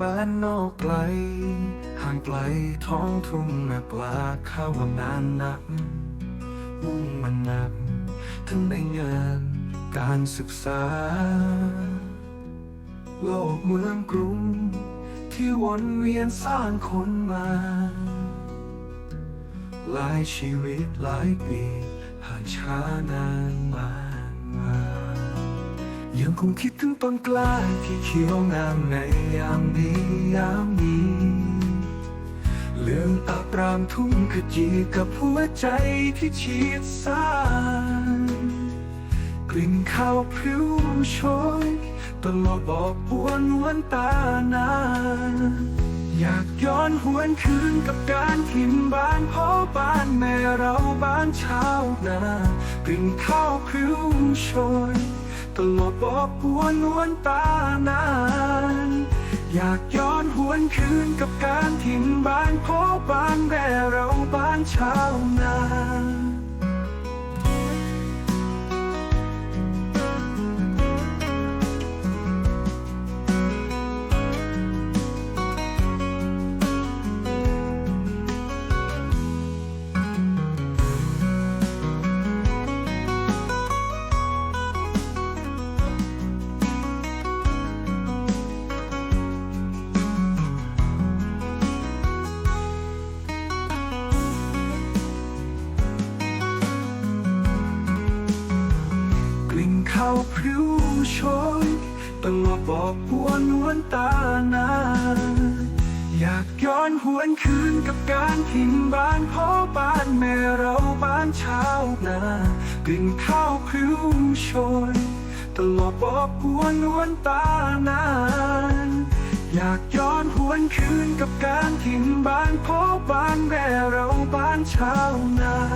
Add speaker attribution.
Speaker 1: บ้านนอกไกล ห่างไกลท้องทุ่งนาปลาข้าวำนานนักมุ่งมันหนักทั้งในงานการศึกษา โลกเมืองกรุง ที่วนเวียนสร้างคนมา หลายชีวิตหลายปีผ่านช้านานมานมา ยังคงคิดถึงต้นกล้าที่เขียวงามในยามนี้ยามนี้เรื่องอับรามทุ่งขจีกับหัวใจที่ชีดสานกลิ่นข้าวพริ้วโชยตลอดบอกปวนวนตานานอยากย้อนหวนคืนกับการถิ่นบ้านพ่อบ้านแม่เราบ้านชาวนากลิ่นข้าวพริ้วโชย ตลอดบอกปวนวนตานาน อยากย้อนหวนคืนกับการถิ่นบ้านพ่อบ้านแม่เราบ้านชาวนาาวพริ้วโชยตลอดบอกปวนวนตานาอยากย้อนหวนคืนกับการถิ่นบ้านพ่อบ้านแม่เราบ้านชาวนากลิ่นข้าวพริ้วโชยตลอดบอกปวนวนตานานอยากย้อนหวนคืนกับการถิ่นบ้านพ่อบ้านแม่เราบ้านชาวนา